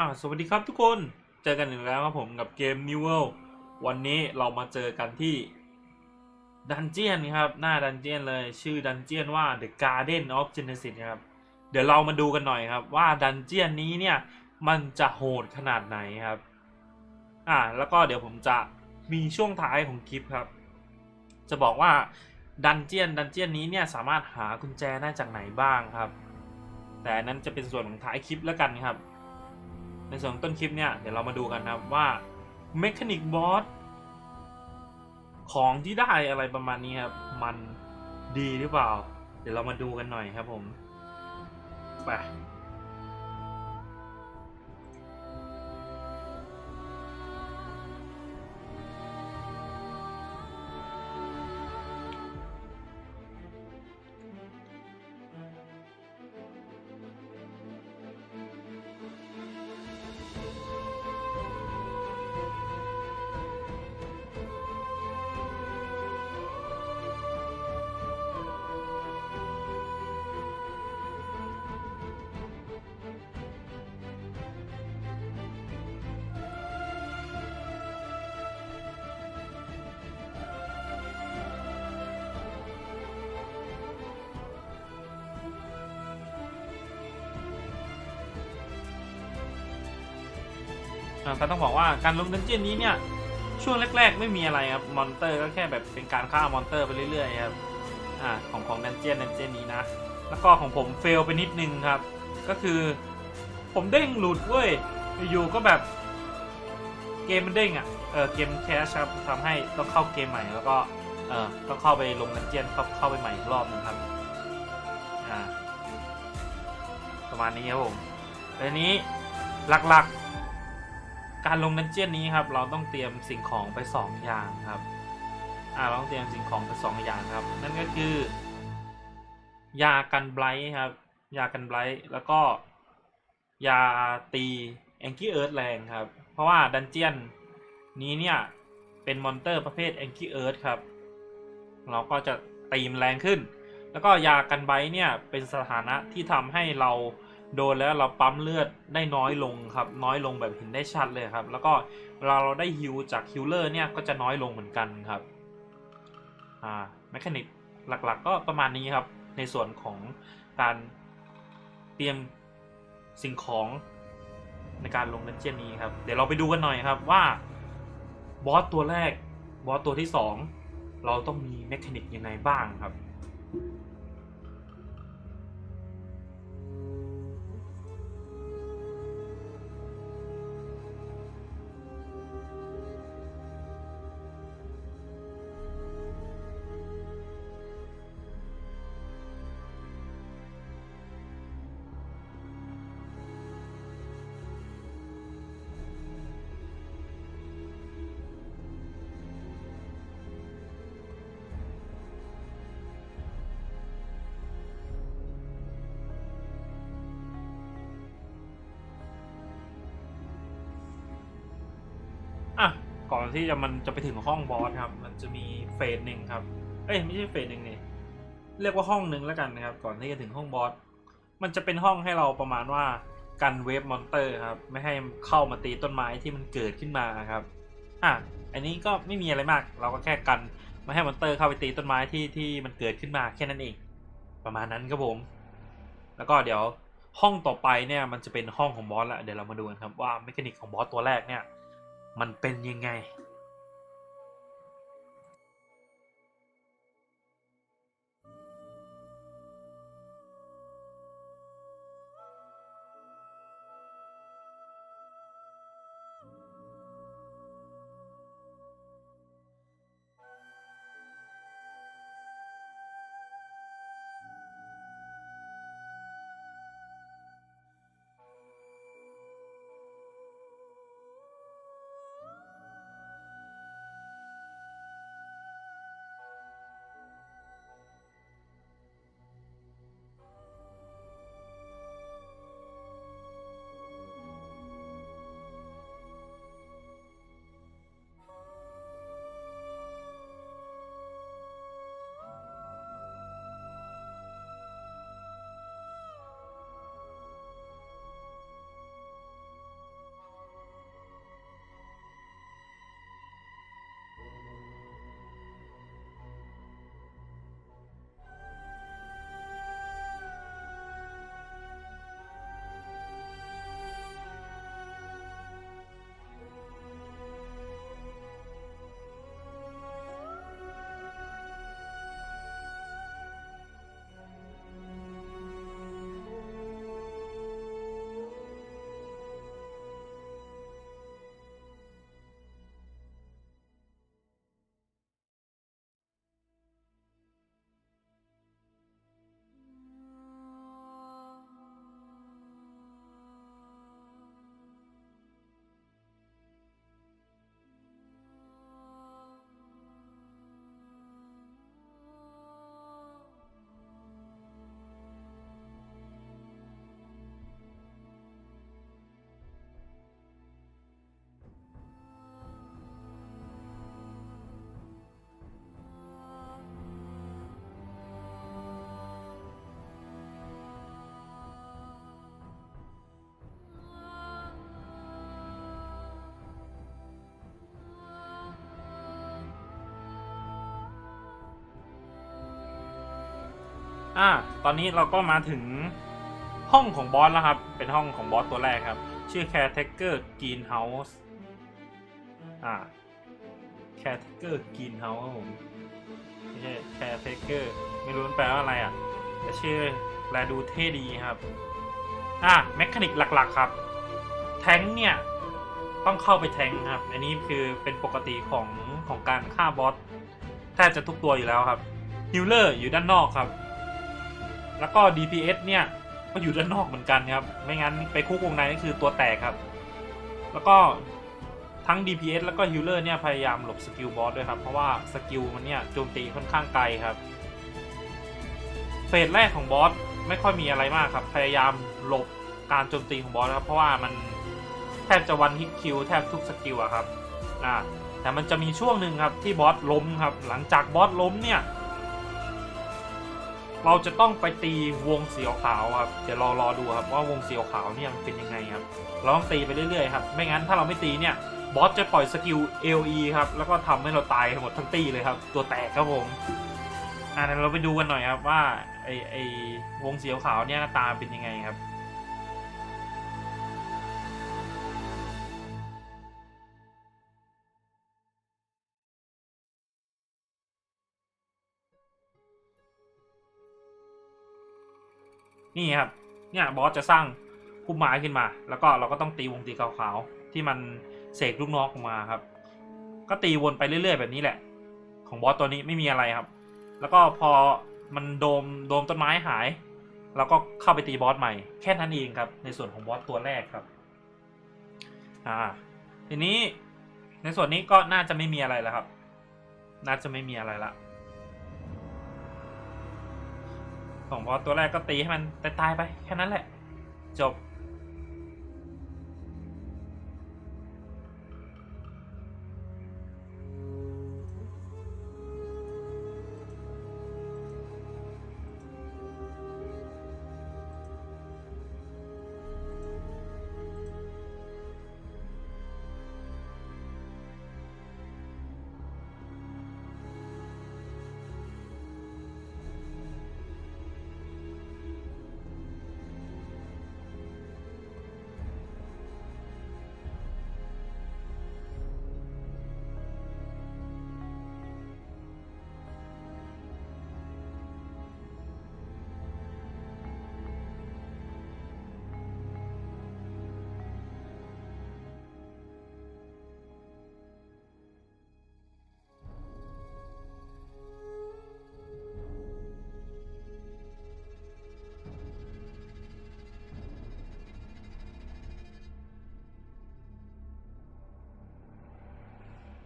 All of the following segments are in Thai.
อ่าสวัสดีครับทุกคนเจอกันอีกแล้วครับผมกับเกม New World วันนี้เรามาเจอกันที่ดันเจียนครับ หน้าดันเจียนเลยชื่อดันเจียนว่า The Garden of Genesis ครับ เดี๋ยวเรามาดูกันหน่อยครับ ว่าดันเจียนนี้เนี่ย มันจะโหดขนาดไหนครับ อ่า แล้วก็เดี๋ยวผมจะมีช่วงท้ายของคลิปครับ จะบอกว่าดันเจียนดันเจียนนี้เนี่ยสามารถหากุญแจได้จากไหนบ้างครับ แต่นนั้นจะเป็นส่วนของท้ายคลิปแล้วกันครับ ในส่วนต้นคลิปเนี่ยเดี๋ยวเรามาดูกันครับว่าเมคานิกบอสของที่ได้อะไรประมาณนี้ครับ มันดีหรือเปล่า เดี๋ยวเรามาดูกันหน่อยครับผม ไป อ่าก็ต้องบอกว่าการลงดันเจียนนี้เนี่ยช่วงแรก ๆ ไม่มีอะไรครับมอนเตอร์ก็แค่แบบเป็นการฆ่ามอนเตอร์ไปเรื่อยๆครับอ่าของของดันเจียนดันเจียนนี้นะ แล้วก็ของผมเฟลไปนิดนึงครับ ก็คือผมเด้งหลุดเว้ยอยู่ก็แบบเกมมันเด้งอะเออเกมแคชครับทำให้ต้องเข้าเกมใหม่แล้วก็เออต้องเข้าไปลงดันเจียนเข้าเข้าไปใหม่อีกรอบหนึงครับอ่าประมาณนี้ครับผมแต่นี้หลักๆ การลงดันเจียนนี้ครับ เราต้องเตรียมสิ่งของไป 2 อย่างครับ อ่าเราต้องเตรียมสิ่งของไป 2 อย่างครับ นั่นก็คือ ยากันไบรท์ครับ ยากันไบรท์แล้วก็ ยาตีแองกี้เอิร์ธแรงครับ เพราะว่าดันเจียนนี้เนี่ยเป็นมอนเตอร์ประเภทแองกี้เอิร์ธครับ เราก็จะตีมแรงขึ้น แล้วก็ยากันไบท์เนี่ยเป็นสถานะที่ทำให้เรา โดนแล้วเราปั๊มเลือดได้น้อยลงครับ น้อยลงแบบเห็นได้ชัดเลยครับ แล้วก็เวลาเราได้ฮิวจากฮิลเลอร์เนี่ยก็จะน้อยลงเหมือนกันครับอ่าแมคานิกหลักๆ ก็ประมาณนี้ครับ ในส่วนของการเตรียมสิ่งของในการลงดันเจียนนี้ครับ เดี๋ยวเราไปดูกันหน่อยครับว่าบอสตัวแรกบอสตัวที่สองเราต้องมีแมคานิกยังไงบ้างครับ อนที่จะมันจะไปถึงห้องบอสครับ มันจะมีเฟสหนึ่งครับ เอ้ยไม่ใช่เฟสหนึ่งเนี่ยเรียกว่าห้องหนึ่งแล้วกันนะครับ ก่อนที่จะถึงห้องบอส มันจะเป็นห้องให้เราประมาณว่ากันเวฟมอนเตอร์ครับ ไม่ให้เข้ามาตีต้นไม้ที่มันเกิดขึ้นมาครับ อะ อันนี้ก็ไม่มีอะไรมาก เราก็แค่กันไม่ให้มอนเตอร์เข้าไปตีต้นไม้ที่ที่มันเกิดขึ้นมาแค่นั้นเอง ประมาณนั้นครับผม แล้วก็เดี๋ยวห้องต่อไปเนี่ยมันจะเป็นห้องของบอสละ เดี๋ยวเรามาดูกันครับว่าเมคานิกของบอสตัวแรกเนี่ย มันเป็นยังไง อ่า ตอนนี้เราก็มาถึงห้องของบอสแล้วครับ เป็นห้องของบอสตัวแรกครับ ชื่อ Caretaker Greenhouse อ่า Caretaker Greenhouse ครับผมไม่ใช่ Caretaker ไม่รู้มันแปลว่าอะไรอะแต่ชื่อแลดูเท่ดีครับ อ่าแมคานิกหลักๆครับ แทงเนี่ย ต้องเข้าไปแทงค์ครับ อันนี้คือเป็นปกติของของการฆ่าบอสแทบจะทุกตัวอยู่แล้วครับฮิลเลอร์อยู่ด้านนอกครับ แล้วก็ DPS เนี่ยก็อยู่ด้านนอกเหมือนกันครับ ไม่งั้นไปคุกวงในนี่คือตัวแตกครับ แล้วก็ทั้ง DPS แล้วก็ฮิลเลอร์เนี่ยพยายามหลบสกิลบอสด้วยครับ เพราะว่าสกิลมันเนี่ยโจมตีค่อนข้างไกลครับ เฟสแรกของบอสไม่ค่อยมีอะไรมากครับ พยายามหลบการโจมตีของบอสครับ เพราะว่ามันแทบจะวันฮิตคิวแทบทุกสกิลอะครับอ่าแต่มันจะมีช่วงหนึ่งครับที่บอสล้มครับ หลังจากบอสล้มเนี่ย เราจะต้องไปตีวงสีขาวครับ เดี๋ยวรอรอดูครับว่าวงสีขาวเนี่ยมันเป็นยังไงครับ เราต้องตีไปเรื่อยๆครับ ไม่งั้นถ้าเราไม่ตีเนี่ยบอสจะปล่อยสกิล LE ครับ แล้วก็ทำให้เราตายหมดทั้งตีเลยครับ ตัวแตกครับผม อ่าเดี๋ยวเราไปดูกันหน่อยครับว่าไอไอวงสีขาวเนี่ยหน้าตาเป็นยังไงครับ นี่ครับ เนี่ยบอสจะสร้างพุ่มไม้ขึ้นมา แล้วก็เราก็ต้องตีวงตีขาวๆที่มันเสกลูกนองออกมาครับ ก็ตีวนไปเรื่อย ๆ แบบนี้แหละ ของบอสตัวนี้ไม่มีอะไรครับ แล้วก็พอมันโดมโดมต้นไม้หายเราก็เข้าไปตีบอสใหม่แค่นั้นเองครับในส่วนของบอสตัวแรกครับอ่าทีนี้ในส่วนนี้ก็น่าจะไม่มีอะไรแล้วครับ น่าจะไม่มีอะไรละ ของบอสตัวแรกก็ตีให้มันตายๆไปแค่นั้นแหละ จบ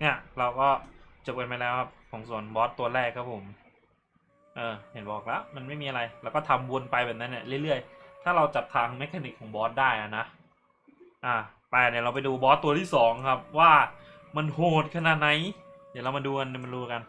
เนี่ยเราก็จบกันไปแล้วครับของส่วนบอสตัวแรกครับผม เออ เห็นบอกแล้ว มันไม่มีอะไร แล้วก็ทำวนไปแบบนั้นเนี่ยเรื่อยๆ ถ้าเราจับทางเมคานิกของบอสได้อะนะ อ่าไปเนี่ยเราไปดูบอสตัวที่สองครับ ว่ามันโหดขนาดไหน เดี๋ยวเรามาดูกันมาดูกัน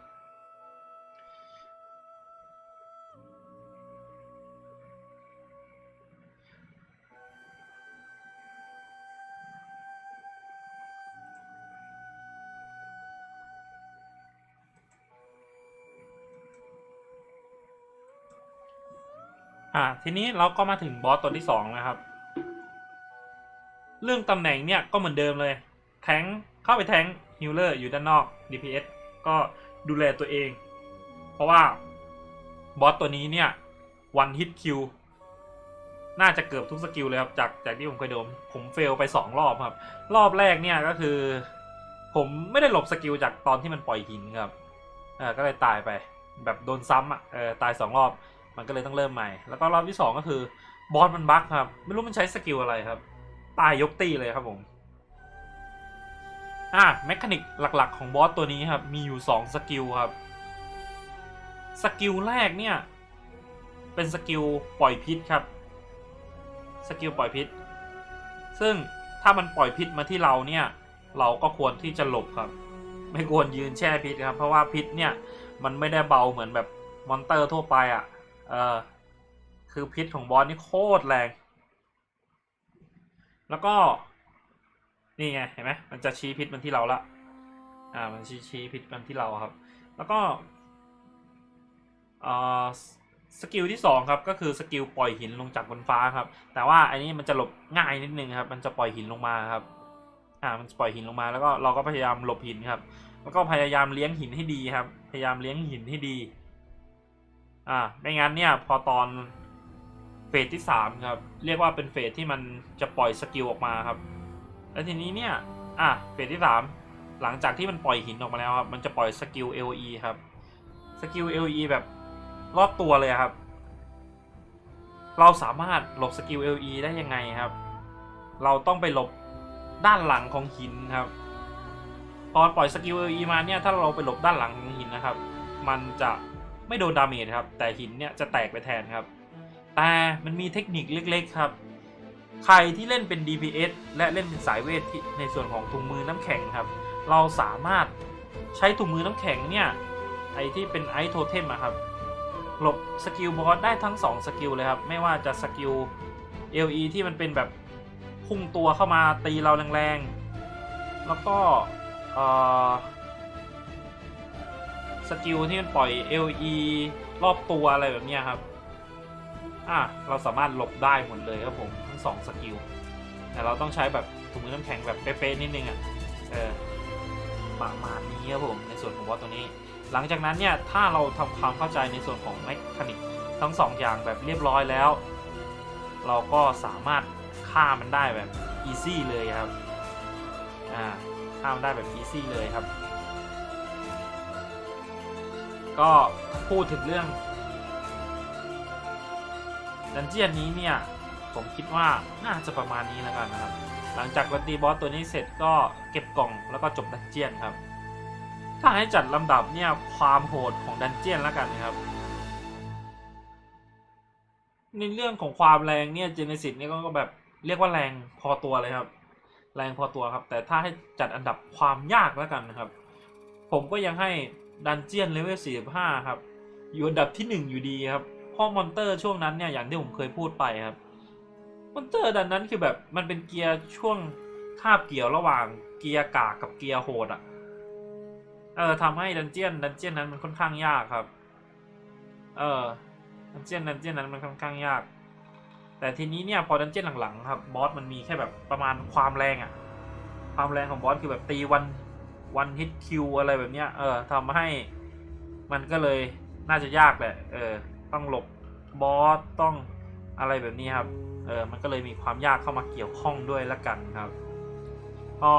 อ่าทีนี้เราก็มาถึงบอสตัวที่สองนะครับ เรื่องตำแหน่งเนี่ยก็เหมือนเดิมเลย แทงเข้าไปแทงฮิลเลอร์อยู่ด้านนอก DPS ก็ดูแลตัวเอง เพราะว่าบอสตัวนี้เนี่ยวันฮิตคิวน่าจะเกือบทุกสกิลเลยครับจากจากที่ผมเคยโดนผมเฟลไปสองรอบครับ รอบแรกเนี่ยก็คือ ผมไม่ได้หลบสกิลจากตอนที่มันปล่อยหินครับเออก็เลยตายไป แบบโดนซ้ำอะเออตายสองรอบ มันก็เลยต้องเริ่มใหม่ แล้วก็รอบที่สองก็คือบอสมันบั๊กครับ ไม่รู้มันใช้สกิลอะไรครับ ตายยกตีเลยครับผม อะแมคานิกหลักๆ ของบอสตัวนี้ครับ มีอยู่ 2 สกิลครับ สกิลแรกเนี่ย เป็นสกิลปล่อยพิษครับ สกิลปล่อยพิษ ซึ่งถ้ามันปล่อยพิษมาที่เราเนี่ย เราก็ควรที่จะหลบครับ ไม่ควรยืนแช่พิษครับ เพราะว่าพิษเนี่ย มันไม่ได้เบาเหมือนแบบมอนเตอร์ทั่วไปอะ เออ คือพิษของบอสนี่โคตรแรง แล้วก็ นี่ไงเห็นไหมมันจะชี้พิษมันที่เราละ อ่า มันชี้ชี้พิษมันที่เราครับ แล้วก็เอ่อสกิลที่สองครับก็คือสกิลปล่อยหินลงจากบนฟ้าครับ แต่ว่าอันนี้มันจะหลบง่ายนิดนึงครับ มันจะปล่อยหินลงมาครับ อ่ามันปล่อยหินลงมาแล้วก็เราก็พยายามหลบหินครับ แล้วก็พยายามเลี้ยงหินให้ดีครับ พยายามเลี้ยงหินให้ดี อ่าไม่งั้นเนี่ยพอตอนเฟสที่สามครับ เรียกว่าเป็นเฟสที่มันจะปล่อยสกิลออกมาครับ แล้วทีนี้เนี่ยอะเฟสที่สามหลังจากที่มันปล่อยหินออกมาแล้วครับ มันจะปล่อยสกิล LE ครับ สกิล LE แบบรอบตัวเลยครับ เราสามารถหลบสกิล LE ได้ยังไงครับ เราต้องไปหลบด้านหลังของหินครับตอปล่อยสกิล LE มาเนี่ย ถ้าเราไปหลบด้านหลังของหินนะครับ มันจะ ไม่โดนดาเมจครับ แต่หินเนี่ยจะแตกไปแทนครับ แต่มันมีเทคนิคเล็กๆครับ ใครที่เล่นเป็น DPS และเล่นเป็นสายเวทที่ในส่วนของถุงมือน้ำแข็งครับ เราสามารถใช้ถุงมือน้ำแข็งเนี่ยไอที่เป็นไอโทเทมอะครับหลบสกิลบอสได้ทั้ง 2 สกิลเลยครับ ไม่ว่าจะสกิล LE ที่มันเป็นแบบพุ่งตัวเข้ามาตีเราแรงๆ แล้วก็เอ่อ สกิลที่มันปล่อย LE รอบตัวอะไรแบบนี้ครับ อะเราสามารถหลบได้หมดเลยครับผมทั้งสองสกิล แต่เราต้องใช้แบบถุงมือน้ำแข็งแบบเป๊ะๆนิดนึงอะ เออประมาณนี้ครับผมในส่วนของบอสตัวนี้ หลังจากนั้นเนี่ยถ้าเราทำความเข้าใจในส่วนของแมคานิกทั้งสองอย่างแบบเรียบร้อยแล้ว เราก็สามารถฆ่ามันได้แบบอีซี่เลยครับ อ่าฆ่ามันได้แบบอีซี่เลยครับ ก็พูดถึงเรื่องดันเจียนนี้เนี่ย ผมคิดว่าน่าจะประมาณนี้แล้วกันนะครับ หลังจากเราตีบอสตัวนี้เสร็จก็เก็บกล่องแล้วก็จบดันเจียนครับ ถ้าให้จัดลำดับเนี่ยความโหดของดันเจียนแล้วกันนะครับ ในเรื่องของความแรงเนี่ยเจเนซิสเนี่ยก็แบบเรียกว่าแรงพอตัวเลยครับ แรงพอตัวครับ แต่ถ้าให้จัดอันดับความยากแล้วกันนะครับ ผมก็ยังให้ ดันเจียนเลเวล45 ครับ อยู่อันดับที่ 1 อยู่ดีครับเพราะมอนเตอร์ช่วงนั้นเนี่ยอย่างที่ผมเคยพูดไปครับ มอนเตอร์ดันนั้นคือแบบมันเป็นเกียร์ช่วงคาบเกี่ยวระหว่างเกียร์กากกับเกียร์โหดอะเออทำให้ดันเจียนดันเจียนนั้นมันค่อนข้างยากครับ เออดันเจียนดันเจียนนั้นมันค่อนข้างยาก แต่ทีนี้เนี่ยพอดันเจียนหลังๆครับบอสมันมีแค่แบบประมาณความแรงอะความแรงของบอสคือแบบตีวัน วันฮิตคิวอะไรแบบเนี้ยเออทำให้มันก็เลยน่าจะยากแหละเออต้องหลบบอสต้องอะไรแบบนี้ครับเออมันก็เลยมีความยากเข้ามาเกี่ยวข้องด้วยละกันครับก็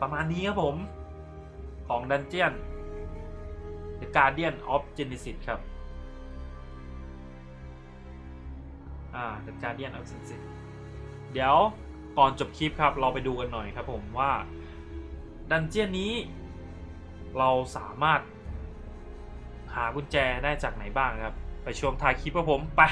ประมาณนี้ครับผมของ Dungeon The Guardian of Genesis ครับอ่า The Guardian of Genesis เดี๋ยวก่อนจบคลิปครับ เราไปดูกันหน่อยครับผมว่า ดันเจียนนี้ เราสามารถหากุญแจได้จากไหนบ้างครับ ไปช่วงท้ายคลิปครับผมไป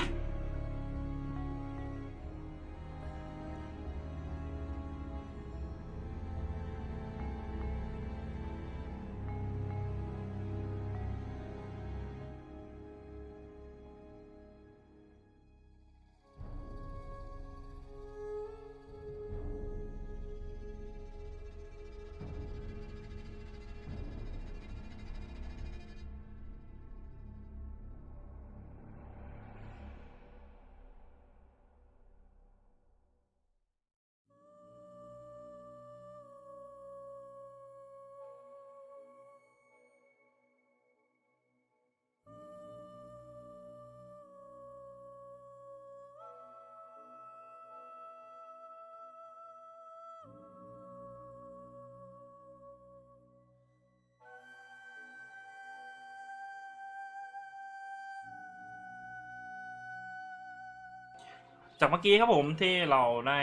จากเมื่อกี้ครับผมที่เราได้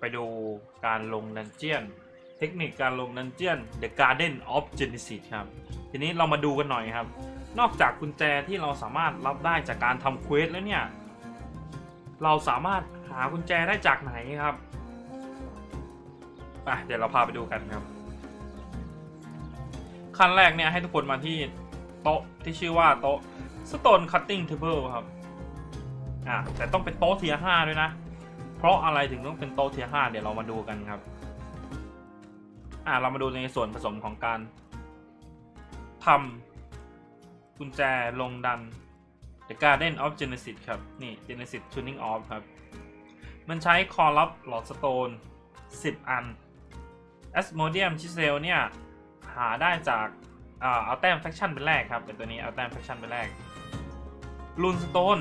ไปดูการลงดันเจียน เทคนิคการลงดันเจียน The Garden of Genesis ครับ ทีนี้เรามาดูกันหน่อยครับ นอกจากกุญแจที่เราสามารถรับได้จากการทำเควสแล้วเนี่ย เราสามารถหากุญแจได้จากไหนครับไปเดี๋ยวเราพาไปดูกันครับ ขั้นแรกเนี่ยให้ทุกคนมาที่โต๊ะที่ชื่อว่าโต๊ะ Stone Cutting Table ครับ อ่าแต่ต้องเป็นโต๊ะเทียห้าด้วยนะ เพราะอะไรถึงต้องเป็นโต๊ะเทียห้าเดี๋ยวเรามาดูกันครับ อ่าเรามาดูในส่วนผสมของการทำกุญแจลงดัน The Garden of Genesis ครับ นี่ Genesis Tuning Off ครับ มันใช้คอร์ลับ หลอดสโตน 10 อัน Asmodium Chisel เนี่ย หาได้จากอ่าเอาแต้มแฟคชั่นเป็นแรกครับเป็นตัวนี้เอาแต้มแฟคชั่นเป็นแรกลูนสโตน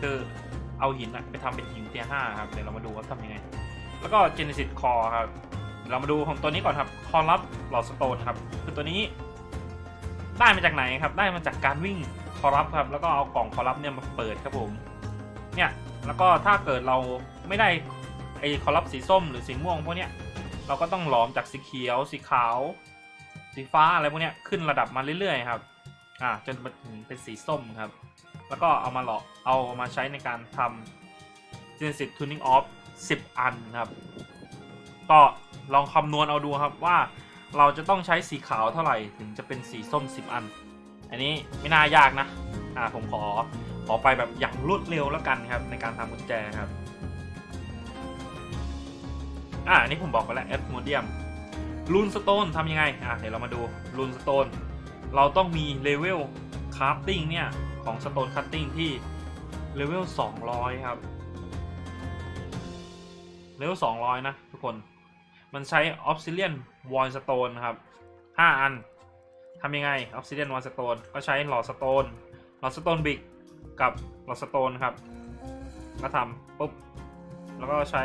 คือเอาหินอะไปทำเป็นหินเทียห้าครับ เดี๋ยวเรามาดูว่าทำยังไง แล้วก็ Genesis Core ครับ เรามาดูของตัวนี้ก่อนครับคอรับหลอดสโตนครับ คือตัวนี้ได้มาจากไหนครับ ได้มาจากการวิ่งคอรับครับ แล้วก็เอากล่องคอรับเนี่ยมาเปิดครับผม เนี่ย แล้วก็ถ้าเกิดเราไม่ได้ไอ้คอรับสีส้มหรือสีม่วงพวกเนี้ย เราก็ต้องหลอมจากสีเขียว สีขาว สีฟ้าอะไรพวกเนี้ยขึ้นระดับมาเรื่อยๆครับ อ่าจนมาถึงเป็นสีส้มครับ แล้วก็เอามาหลอกเอามาใช้ในการทำ Genesis Tuning Off 10 อันครับ ก็ลองคำนวณเอาดูครับว่าเราจะต้องใช้สีขาวเท่าไหร่ถึงจะเป็นสีส้ม 10 อัน อันนี้ไม่น่ายากนะ อ่าผมขอขอไปแบบอย่างรวดเร็วแล้วกันครับในการทำกุญแจครับอ่าอันนี้ผมบอกไปแล้วแอดโมเดียมลูนสโตนทำยังไง อ่าเดี๋ยวเรามาดูลูนสโตนเราต้องมีเลเวลคราฟติ้งเนี่ย ของสโตนคัตติ้งที่เลเวล 200 ครับ เลเวล 200 นะ ทุกคน มันใช้ Obsidian Void Stone ครับ 5 อัน ทำยังไง Obsidian Void Stone ก็ใช้หลอดสโตน หลอดสโตนบิกกับหลอดสโตนครับ ก็ทำปุ๊บ แล้วก็ใช้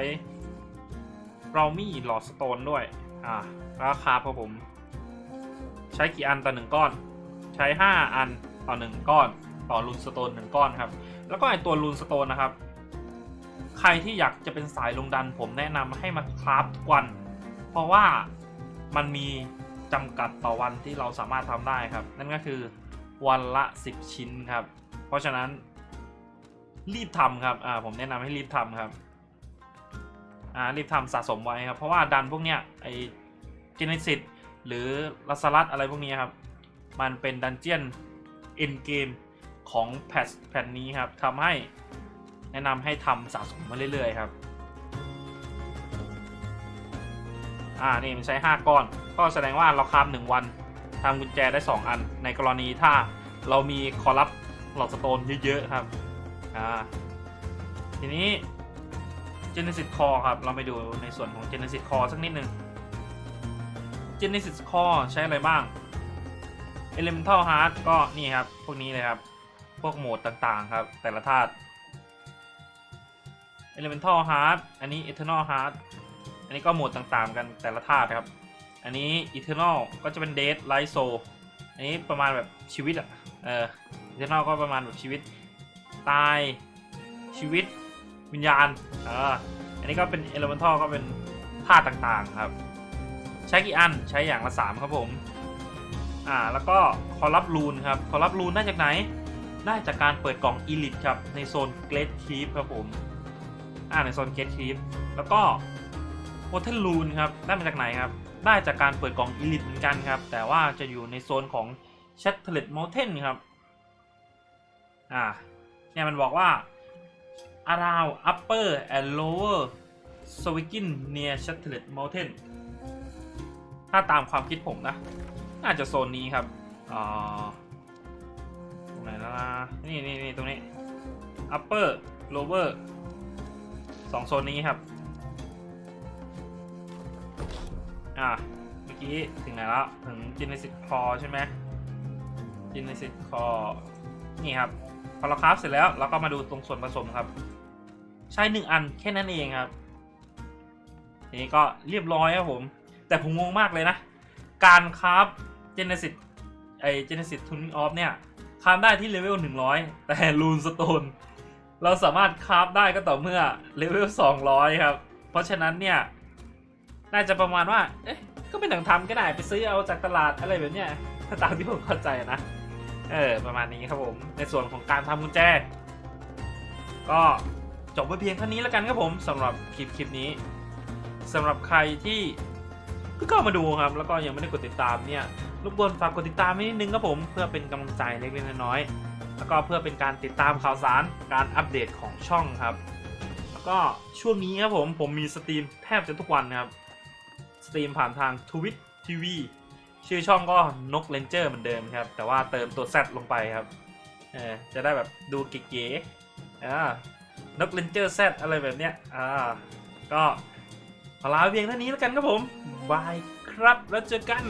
เรามีหลอดสโตนด้วย อ่าแล้วก็คาบครับผม ใช้กี่อันต่อหนึ่งก้อน ใช้ 5 อันต่อ1ก้อน ต่อลูนสโตน1ก้อนครับ แล้วก็ไอตัวลูนสโตนนะครับ ใครที่อยากจะเป็นสายลงดันผมแนะนำให้มาคราฟทุกวัน เพราะว่ามันมีจำกัดต่อวันที่เราสามารถทำได้ครับ นั่นก็คือวันละ 10 ชิ้นครับ เพราะฉะนั้นรีบทำครับ อ่า ผมแนะนำให้รีบทำครับ อ่า รีบทำสะสมไว้ครับ เพราะว่าดันพวกเนี้ย ไอเจเนซิตหรือลัสลัดอะไรพวกนี้ครับ มันเป็นดันเจียนเอ็นเกม ของแพทแพทนี้ครับทำให้แนะนำให้ทำสะสมมาเรื่อยๆครับ อ่า นี่มันใช้ 5 ก้อน ก็แสดงว่าเราคาบ1วันทำกุญแจได้ 2 อัน ในกรณีถ้าเรามีคอรับหลอดสโตนเยอะๆครับ อ่า ทีนี้ Genesis Core ครับ เราไปดูในส่วนของ Genesis Core สักนิดนึง Genesis Core ใช้อะไรบ้าง Elemental Heart ก็นี่ครับ พวกนี้เลยครับ พวกโหมดต่างๆครับ แต่ละธาตุ Elemental Heart อันนี้ Eternal Heart อันนี้ก็โหมดต่างๆกันแต่ละธาตุครับ อันนี้ Eternal ก็จะเป็น Death Light Soul อันนี้ประมาณแบบชีวิตอะเออ Eternal ก็ประมาณแบบชีวิต ตายชีวิตวิญญาณ เออ อันนี้ก็เป็น Elemental ก็เป็นธาตุต่างๆครับ ใช้กี่อันใช้อย่างละ 3 ครับผม อ่า แล้วก็คอรับรูนครับ คอรับรูนได้จากไหน ได้จากการเปิดกล่อง Elite ครับ ในโซน Great Keep ครับผม อ่าในโซน Great Keep แล้วก็ Hotel Rune ครับ ได้มาจากไหนครับ ได้จากการเปิดกล่อง Elite เหมือนกันครับ แต่ว่าจะอยู่ในโซนของ c h a t t e r e t Mountain ครับ อ่า เนี่ยมันบอกว่า around upper and lower s w i g i n near c h a t t e r e t Mountain ถ้าตามความคิดผมนะ น่าจะโซนนี้ครับอ่า ไหนแล้วนะนี่นี่นี่ตรงนี้ upper lower สองโซนนี้ครับ อะ เมื่อกี้ถึงไหนแล้ว ถึง Genesis Core ใช่ไหม Genesis Core นี่ครับ พอเราคราฟเสร็จแล้วเราก็มาดูตรงส่วนผสมครับ ใช้หนึ่งอันแค่นั้นเองครับทีนี้ก็เรียบร้อยครับผม แต่ผมงงมากเลยนะ การคราฟ Genesis ไอ Genesis Tuning Off เนี่ย คราฟได้ที่เลเวล100 แต่ Rune Stone เราสามารถคราฟได้ก็ต่อเมื่อเลเวล200 ครับ เพราะฉะนั้นเนี่ย น่าจะประมาณว่า เอ๊ะ ก็ไม่ต้องทำก็ได้ไปซื้อเอาจากตลาดอะไรแบบเนี้ยถ้าตามที่ผมเข้าใจนะ เออ ประมาณนี้ครับผม ในส่วนของการทำกุญแจ ก็จบไปเพียงเท่านี้แล้วกันครับผมสำหรับคลิปคลิปนี้สำหรับใครที่เพิ่งเข้ามาดูครับ แล้วก็ยังไม่ได้กดติดตามเนี่ย รบกวนฝากกดติดตามนิดนึงครับผมเพื่อเป็นกำลังใจเล็กๆน้อยๆแล้วก็เพื่อเป็นการติดตามข่าวสารการอัปเดตของช่องครับ แล้วก็ช่วงนี้ครับผมผมมีสตรีมแทบจะทุกวันนะครับสตรีมผ่านทางทวิตทีวีชื่อช่องก็นกเลนเจอร์เหมือนเดิมครับ แต่ว่าเติมตัวแซดลงไปครับเออจะได้แบบดูเก๋ๆอ่านกเลนเจอร์แซดอะไรแบบเนี้ยอ่าก็ขอลาเพียงเท่านี้แล้วกันครับผม บายครับแล้วเจอกัน